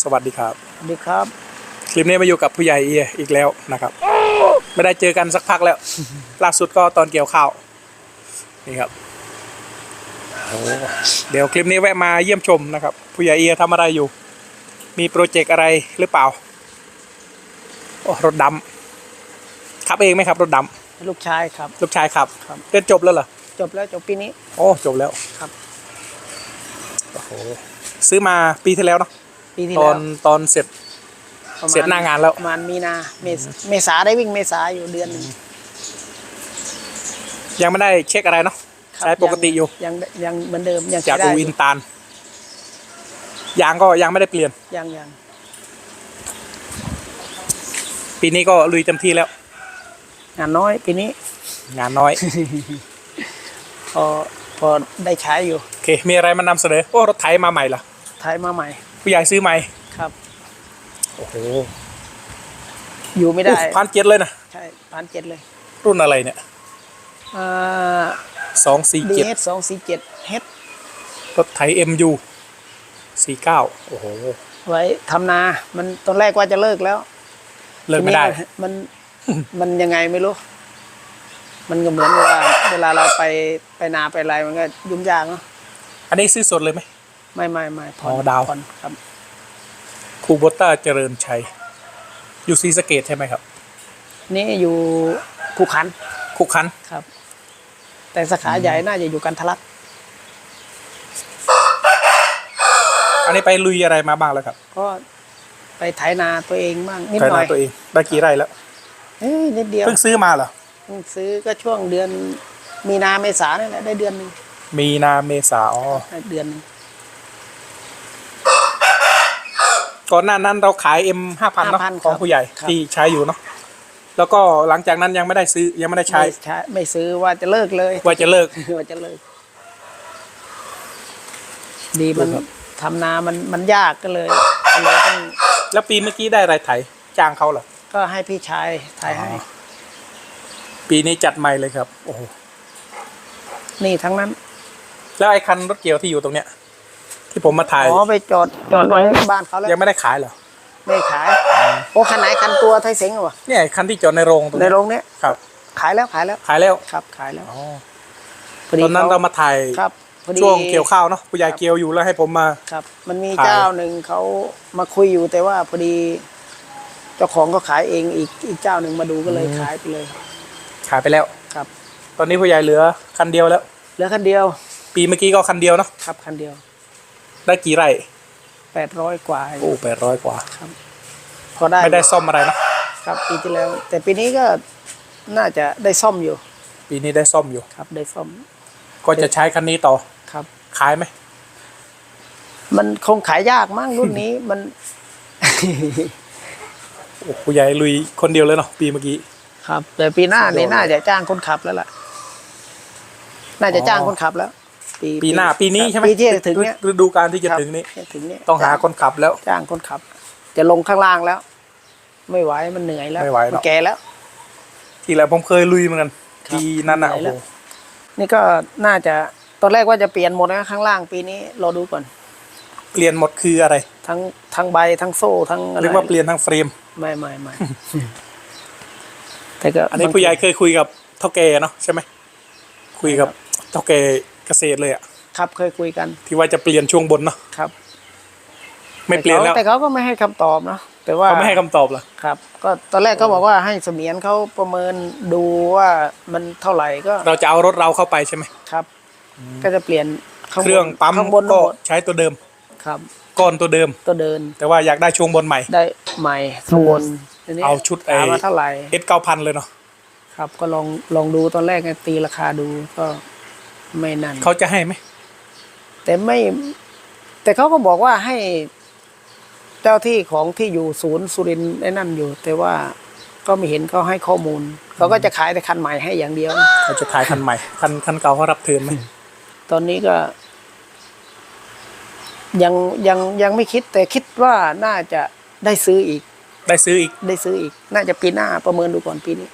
สวัสดีครับ สวัสดีครับ คลิปนี้มาอยู่กับผู้ใหญ่เอียอีกแล้วนะครับ ไม่ได้เจอกันสักพักแล้ว ล่าสุดก็ตอนเกี่ยวข้าว นี่ครับโอ้เดี๋ยวคลิปนี้แวะมาเยี่ยมชมนะครับ ผู้ใหญ่เอียทำอะไรอยู่ มีโปรเจกต์อะไรหรือเปล่าโอ้รถดำขับเองไหมครับ รถดลูกชายครับำลูกชายขับครับเรียนจบแล้วเหรอจบแล้วจบปีนี้ โอ้จบแล้วครับโอ้โหซื้อมาปีที่แล้วเนาะ ปีที่ตอแล้วนตอนเสร็จประมณเสร็จหน้างานแล้ว ประมาณมีนาเมษเมษาได้วิ่งเมษาอยู่เดือนหนึ่งยังไม่ได้เช็คอะไรเนาะครับใช้ปกติอยู่ยังยังเหมือนเดิมยังจากใช้ได้อูอินตานยางก็ยังไม่ได้เปลี่ยน ยังยังปีนี้ก็ลุยเต็มที่แล้ว งานน้อยปีนี้ งานน้อย พอพอได้ใช้อยู่โอเค มีอะไรมานำเสนอโอ้รถไถมาใหม่เหรอไทยมาใหม่ ผู้ใหญ่ซื้อใหม่ครับ โอ้โหอยู่ไม่ได้พันเจ็ดเลยนะใช่พันเจ็ดเลย รุ่นอะไรเนี่ยอ่าสองสี่ดีเจ็ดเอสสองสี่เจ็ดเฮดรถไถเอ็มยูสี่เก้าโอ้โห ไว้ทำนา มันตอนแรกว่าจะเลิกแล้ว เลิกไม่ได้ทีนี้มันมันยังไงไม่รู้ มันก็เหมือนว่าเวลาเราไปไปนาไปอะไรมันก็ยุ่งยากเนาะอันนี้ซื้อสดเลยไหม ไม่ไม่ไม่ผ่อนอ๋อดาว ผ่อนครับคูโบต้าเจริญชัย อยู่ซีสะเกตใช่ไหมครับนี่อยู่ภูขันคุกคัน ครับ แต่สาขาใหญ่น่าจะอยู่กันทะลักอันนี้ไปลุยอะไรมาบ้างแล้วครับก็ไปไถนาตัวเองบ้างนิดไถหน่นาอยตัวเองได้กี่ไร่แล้วเอ้ยนิดเดียวเพิ่งซื้อมาเหรอเพิ่งซื้อก็ช่วงเดือนมีนาเมษาเนี่ยแหละได้เดือนหนึงมีนาเมษาอ๋อได้เดือนหนึง ก่อนหน้านั้นเราขาย M ห้าพันเนาะของผู้ใหญ่ที่ใช้อยู่เนาะแล้วก็หลังจากนั้นยังไม่ได้ซื้อยังไม่ได้ใช้ ไม่ใช้ไม่ซื้อว่าจะเลิกเลย ว่าจะเลิก ว่าจะเลิก ดีมันครับ ทำนามันมันยากก็เลยก็เลยต้องแล้วปีเมื่อกี้ได้อะไรไถจ้างเขาเหรอก็ให้พี่ชายถ่ายให้อ๋อปีนี้จัดใหม่เลยครับโอ้โหนี่ทั้งนั้น แล้วไอ้คันรถเกี่ยวที่อยู่ตรงเนี้ย ที่ผมมาถ่ายอ๋อไปจอดจอดไว้บ้านเขาแล้วยังไม่ได้ขายเหรอไม่ขายโอ้คันไหนคันตัวไทยเซ็งเหรอวะเนี่ยไอ้คันที่จอดในโรงตรงในเนี้ยโรงเนี้ยครับ ขายแล้วขายแล้วขายแล้วครับ ขายแล้วอ๋อพอดีตอนนั้นขเรามาถ่ายครับพอดีช่วงเกี่ยวข้าวเนาะผู้ใหญ่เกี่ยวอยู่แล้วให้ผมมาครับ มันมีขายเจ้าหนึ่งเขามาคุยอยู่แต่ว่าพอดีเจ้าของก็ขายเองอีกอีกเจ้าหนึ่งมาดูก็เลยขายไปเลย ขายไปแล้วครับ ตอนนี้ผู้ใหญ่เหลือคันเดียวแล้ว เหลือคันเดียว ปีเมื่อกี้ก็คันเดียวเนาะครับคันเดียว ได้กี่ไร่แปดร้อยกว่าโอ้แปดร้อยกว่าพอได้ไม่ได้ซ่อมอะไรเนอะครับปีที่แล้ว แต่ปีนี้ก็น่าจะได้ซ่อมอยู่ ปีนี้ได้ซ่อมอยู่ครับ ได้ซ่อม ก็จะใช้คันนี้ต่อครับขายไหมมันคงขายยากมั้งรุ่นนี้มันโอ้ผู้ใหญ่ลุยคนเดียวเลยเนาะปีเมื่อกี้ครับ แต่ปีหน้าสุดยอดนี่น่าจะจ้างคนขับแล้วล่ะ น่าจะจ้างอ๋อคนขับแล้ว ปีหน้าปีนี้ใช่ไหมปีที่จะถึงเนี้ยฤดูการที่จะครับถึงนี้จะถึงเนี้ยต้องหาคนขับแล้วจ้างคนขับ จะลงข้างล่างแล้ว ไม่ไหวมันเหนื่อยแล้วไม่ไหวหรอกนแก่แล้วทีแรกผมเคยลุยเหมือนกันครับทีนั้นอะไหนโอ้แล้โหวนี่ก็น่าจะตอนแรกว่าจะเปลี่ยนหมดนะข้างล่างปีนี้รอดูก่อน เปลี่ยนหมดคืออะไร ทั้งทั้งใบทั้งโซ่ทั้งอะไรเรียกว่าเปลี่ยนทั้งเฟรมไม่ไม่ไม่แต่ก็อันนี้ผู้ใหญ่เคยคุยกับเท่าแก่เนาะใช่ไหมคุยกับเท่าแก่เกษตรเลยอะครับเคยคุยกัน ที่ว่าจะเปลี่ยนช่วงบนเนาะครับ ไม่เปลี่ยนแล้วแต่เขาก็ไม่ให้คำตอบนะแต่ว่าเขาไม่ให้คำตอบเหรอครับ ก็ตอนแรกเขาบอกว่าให้เสมียนเขาประเมินดูว่ามันเท่าไหร่ก็ เราจะเอารถเราเข้าไปใช่ไหมครับ ก็จะเปลี่ยนข้างบนเครื่องปั๊มข้างบนก็หมดใช้ตัวเดิมครับก้อนตัวเดิมตัวเดิน แต่ว่าอยากได้ช่วงบนใหม่ได้ใหม่ข้างบนทีนี้เอาชุดไอ้ถามว่าเท่าไหร่เอสเก้าพันเลยเนาะครับก็ลองลองดูตอนแรกไงตีราคาดูก็ ไม่นั่นเขาจะให้ไหมแต่ไม่ แต่เขาก็บอกว่าให้เจ้าที่ของที่อยู่ศูนย์สุรินทร์ไอ้นั่นอยู่ แต่ว่าก็ไม่เห็นเขาให้ข้อมูลเขาก็จะขายแต่คันใหม่ให้อย่างเดียว เขาจะขายคันใหม่ คันคันเก่าเขารับเทิร์นไหมตอนนี้ก็ ยังยังยังไม่คิด แต่คิดว่าน่าจะได้ซื้ออีก ได้ซื้ออีก ได้ซื้ออีก น่าจะปีหน้าประเมินดูก่อนปีนี้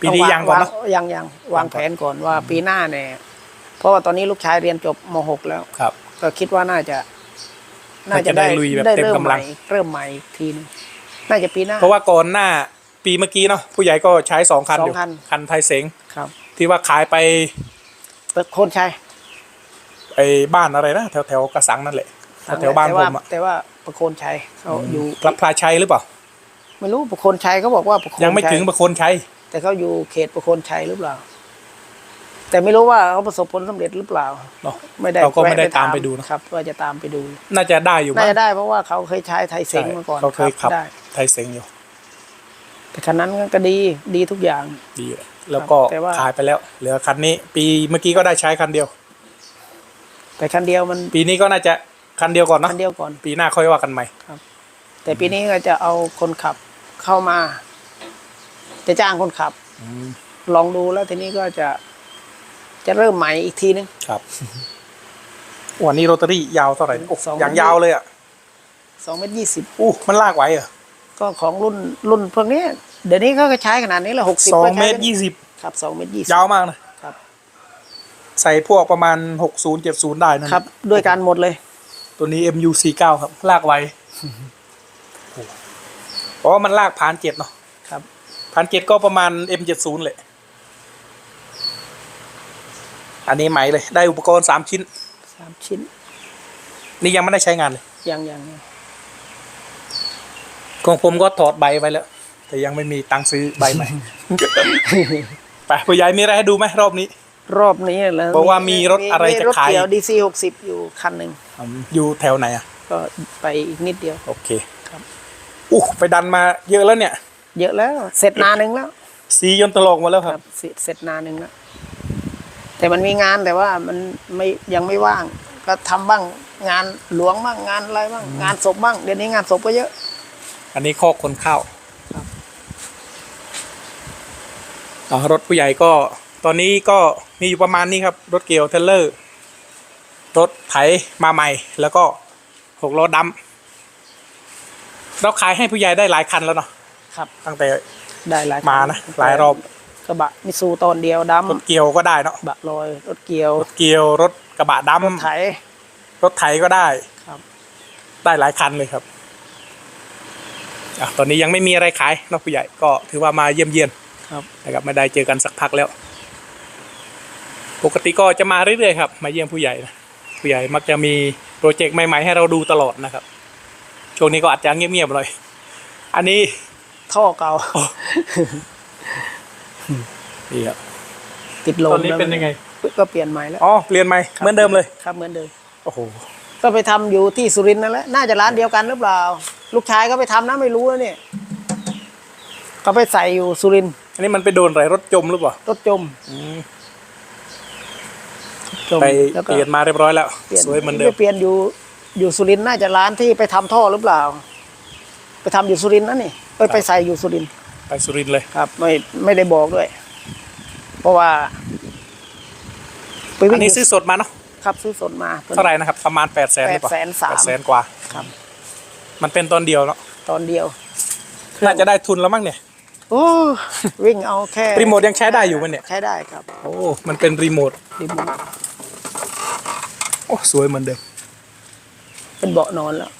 ปีนี้ต้วยังก่อนเนาะวยังยังวางแผนก่อนว่าปีหน้าเนี่ยเพ ราะว่าตอนนี้ลูกชายเรียนจบม .6 แล้วครับ ก็คิดว่าน่าจะ น่าจะได้น่าจะได้ลุยแบบได้เต็มเริ่มกำใหลัม่งเริ่มใหม่อีกทีนึงน่าจะปีหน้า เพราะว่าก่อนหน้าปีเมื่อกี้เนาะผู้ใหญ่ก็ใช้สองคันสองอยู่คันคันไทยเสงครับ ที่ว่าขายไปเปิดโคนชัยไอ้บ้านอะไรนะแถวแถวกระสังนั่นแหละแถวบ้านแต่ผว่ามอะแต่ว่าประโคนชัยเขาอยู่พระพลาชัยหรือเปล่าไม่รู้ประโคนชัยเขาบอกว่าประโคนยังไม่ชัถึงประโคนชัยแต่เขาอยู่เขตประโคนชัยหรือเปล่า แต่ไม่รู้ว่าเขาประสบผลสำเร็จหรือเปล่าเนาะไม่ได้เราก็ไม่ได้แวะตามไปดูนะครับว่าจะตามไปดู น่าจะได้อยู่น่ามั้งจะได้เพราะว่าเขาเคยใช้ไทยเซ็งใช่มาก่อนเขาเคยขับได้ไทยเสงอยู่ แต่คันนั้นก็ดีดีทุกอย่างดีอยู่แล้วก็แต่ว่าขายไปแล้ว เหลือคันนี้ ปีเมื่อกี้ก็ได้ใช้คันเดียว แต่คันเดียวมัน ปีนี้ก็น่าจะคันเดียวก่อนเนอะคันเดียวก่อนปีหน้าค่อยว่ากันใหม่แต่ปีนี้ก็จะเอาคนขับเข้ามา จะจ้างคนขับลองดูแล้วทีนี้ก็จะ จะเริ่มใหม่อีกทีนึง ครับ วันนี้โรตารี่ยาวเท่าไหร่โอ้สอง อย่างยาวเลยอะสองเมตรยี่สิบอู้มันลากไหวเหรอก็ของรุ่นรุ่นพวกนี้เดี๋ยวนี้เขาก็ใช้ขนาดนี้แหละหกสิบสองเมตรยี่สิบครับสองเมตรยี่สิบยาวมากนะครับ ใส่พวกประมาณหกศูนย์เจ็ดศูนย์ได้นะครับ ด้วยกันหมดเลย ตัวนี้ MU 4 9ครับ ลากไวเพราะว่ามันลากผ่านเจ็ดเนาะครับ ผ่านเจ็ดก็ประมาณ M 7 0เลย อันนี้ไหมเลย ได้อุปกรณ์สามชิ้น สามชิ้น นี่ยังไม่ได้ใช้งานเลยยังยังยังของผมก็ถอดใบไว้แล้ว แต่ยังไม่มีตังค์ซื้อใบใหม่ ไปผู้ใหญ่มีอะไรให้ดูไหมรอบนี้ รอบนี้แล้วบอกว่ามีรถอะไรจะขายรถเกี่ยวดีซีหกสิบอยู่คันหนึ่งอยู่แถวไหนอะ ก็ไปอีกนิดเดียว โอเคครับอู้ไปดันมาเยอะแล้วเนี่ย เยอะแล้ว เสร็จนาหนึ่งแล้ว สียนตลกหมาแล้วคครัรับบเสร็จเสร็จนาหนึ่งแล้ว แต่มันมีงานแต่ว่ามันไม่ยังไม่ว่าง ก็ทำบ้างงานหลวงบ้างงานอะไรบ้างงานศพบ้างเดี๋ยวนี้งานศพก็เยอะ อันนี้คอกคนเข้าครับอ่ารถผู้ใหญ่ก็ตอนนี้ก็มีอยู่ประมาณนี้ครับ รถเกียวเทรลเลอร์ รถไถมาใหม่ แล้วก็หกล้อดำเราขายให้ผู้ใหญ่ได้หลายคันแล้วเนาะครับ ตั้งแต่ได้หลายมานะหลายรอบ กระบะมิซูตอนเดียวดรถเกียวก็ได้เนาะำบะลอยรถเกียวรถเกียวรถกระบะดรถไถำรถไถก็ได้ครับ ได้หลายคันเลยครับอะตอนนี้ยังไม่มีอะไรขายเนอกผู้ใหญ่ก็ถือว่ามาเยี่ยมเยียนครับนะครับไม่ได้เจอกันสักพักแล้ว ปกติก็จะมาเรื่อยๆครับ มาเยี่ยมผู้ใหญ่นะผู้ใหญ่มักจะมีโปรเจกต์ใหม่ๆให้เราดูตลอดนะครับ ช่วงนี้ก็อาจจะเงียบๆหน่อยอันนี้ท่อเก่า นี่ครับติดลมตอนนี้เป็นยังไง ก็เปลี่ยนใหม่แล้วอ๋อเปลี่ยนใหม่ครับเหมือนเดิมเลยครับเหมือนเดิมโอ้โหก็ไปทำอยู่ที่สุรินทร์นั่นแหละน่าจะร้านเดียวกันหรือเปล่า ลูกชายก็ไปทำนะไม่รู้นะเนี่ยก็ไปใส่อยู่สุรินทร์อันนี้มันไปโดนอะไรรถจมหรือเปล่ารถจมจมไปแล้วเปก็ลี่ยนมาเรียบร้อยแล้วปลี่ยนสวยเหมือนเดิมไปเปลี่ยนอยู่อยู่สุรินทร์น่าจะร้านที่ไปทำท่อหรือเปล่า ไปทำอยู่สุรินทร์นั่นนี่ไปไปใส่อยู่สุรินทร์ ไปสุรินทร์เลย ครับ ไม่ไม่ได้บอกด้วย เพราะว่าไปอัวิ่นงนี้ซื้อสดมาเนาะ ครับซื้อสดมาเท่าไหร่นะครับ ประมาณ8ปดแสนหรือเปล่า800,000แปดแสนกว่า ครับ มันเป็นตอนเดียวเนาะ ตอนเดียวน่าจะได้ทุนแล้วมั้งเนี่ย โอ้วิ่งเอาแค่รีโมทยังใช้ได้อยู่มั้ยเนี่ย ใช้ได้ครับโอ้ มันเป็นรีโมท รีโมทโอ้ สวยเหมือนเดิม เป็นเบาะนอนแล้ว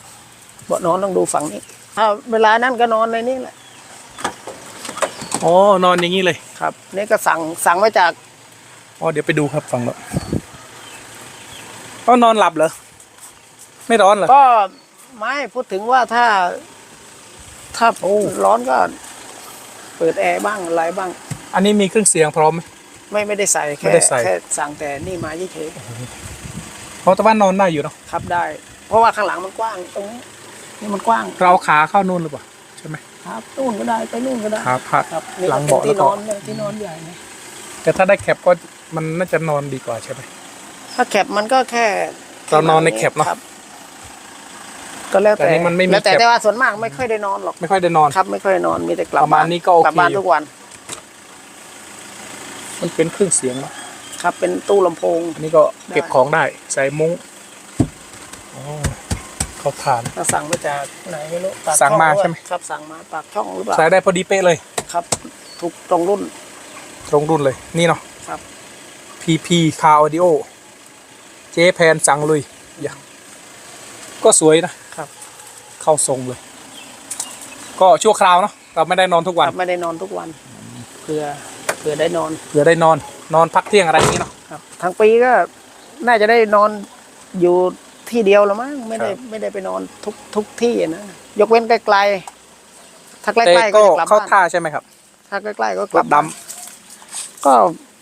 เบาะนอนต้องดูฝั่งนี้ถ้าเวลานั้นก็นอนในนี้แหละ อ๋อนอนอย่างนี้เลยครับ นี่ก็สั่งสั่งมาจากอ๋อเดี๋ยวไปดูครับฟังแล้วอ๋อนอนหลับเหรอไม่ร้อนเหรอก็ไม่พูดถึงว่าถ้า ถ้าร้อนก็ เปิดแอร์บ้างอะไรบ้าง อันนี้มีเครื่องเสียงพร้อมไหมไม่ไม่ได้ใส่ไม่แค่ได้ใส่แค่สั่งแต่นี่มาเฉยเพราะแต่ว่านอนได้อยู่เนาะๆครับได้ เพราะว่าข้างหลังมันกว้างตรงนี้นี่มันกว้าง เราเอาขาเข้านู่นหรือเปล่าใช่ไหม ครับนู่นก็ได้ไปนู่นก็ได้ขาพัดครับนี่หลัก็งเป็นเบาะแล้ที่วนก็อนเลยที่นอนใหญ่นะแต่ถ้าได้แคปก็มันน่าจะนอนดีกว่าใช่ไหม ถ้าแคปมันก็แค่เรานอนในแคปเนอะรับก็แล้วแต่แต่นี่มันไม่มีแล้วแต่แคป แต่ว่าส่วนมากไม่ค่อยได้นอนหรอก ไม่ค่อยได้นอน ครับไม่ค่อยได้นอนมีแต่กลับประมาณบ้นี้ก็โอเค กลับบ้านอยู่ทุกวันมันเป็นเครื่องเสียงเนาะครับเป็นตู้ลำโพง อันนี้ก็เก็บได้ของได้ใส่มุ้งอ๋อ เขาทาน เราสั่งมาจากไหนไม่รู้ปกสั่งมาช่อใช่ไหม ครับสั่งมาปากช่องหรือเปล่าใส่ได้พอดีเป๊ะเลย ครับ ถูกตรงรุ่นตรงรุ่นเลย นี่เนาะ ครับ PP Car Audio เจแพนสั่งลุยอย่าก็สวยนะ ครับเข้าทรงเลย ก็ชั่วคราวเนาะเราไม่ได้นอนทุกวัน ครับไม่ได้นอนทุกวันเพื่อเพื่อได้นอน เผื่อได้นอนนอนพักเที่ยงอะไรอย่างนี้เนาะ ครับ ทั้งปีก็น่าจะได้นอนอยู่ ที่เดียวละมั้งไม่ได้ครับไม่ได้ไปนอนทุกทุกที่นะยกเว้นไกลๆถ้าใกแต่ล้ๆก็ก็จะกลับเข้าบ้านท่าใช่ไหมครับ ถ้าใกล้ๆก็กรลับถดบ้านก็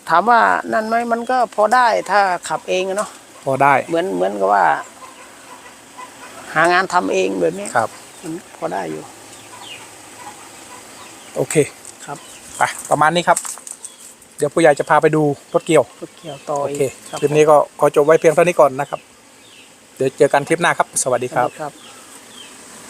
ถามว่านั่นไหมมันก็พอได้ถ้าขับเองอะเนาะำพอได้ เหมือนเหมือนกับว่า หางานทำเองแบบนี้ครับมันพอได้อยู่ โอเคครับไปประมาณนี้ครับ เดี๋ยวผู้ใหญ่จะพาไปดูรถเกี่ยวรถเกี่ยวต่อโออีกเคครับคลิปนี้ก็ขอจบไว้เพียงเท่านี้ก่อนนะครับ เดี๋ยวเจอกันคลิปหน้าครับ สวัสดีครับสดีครับ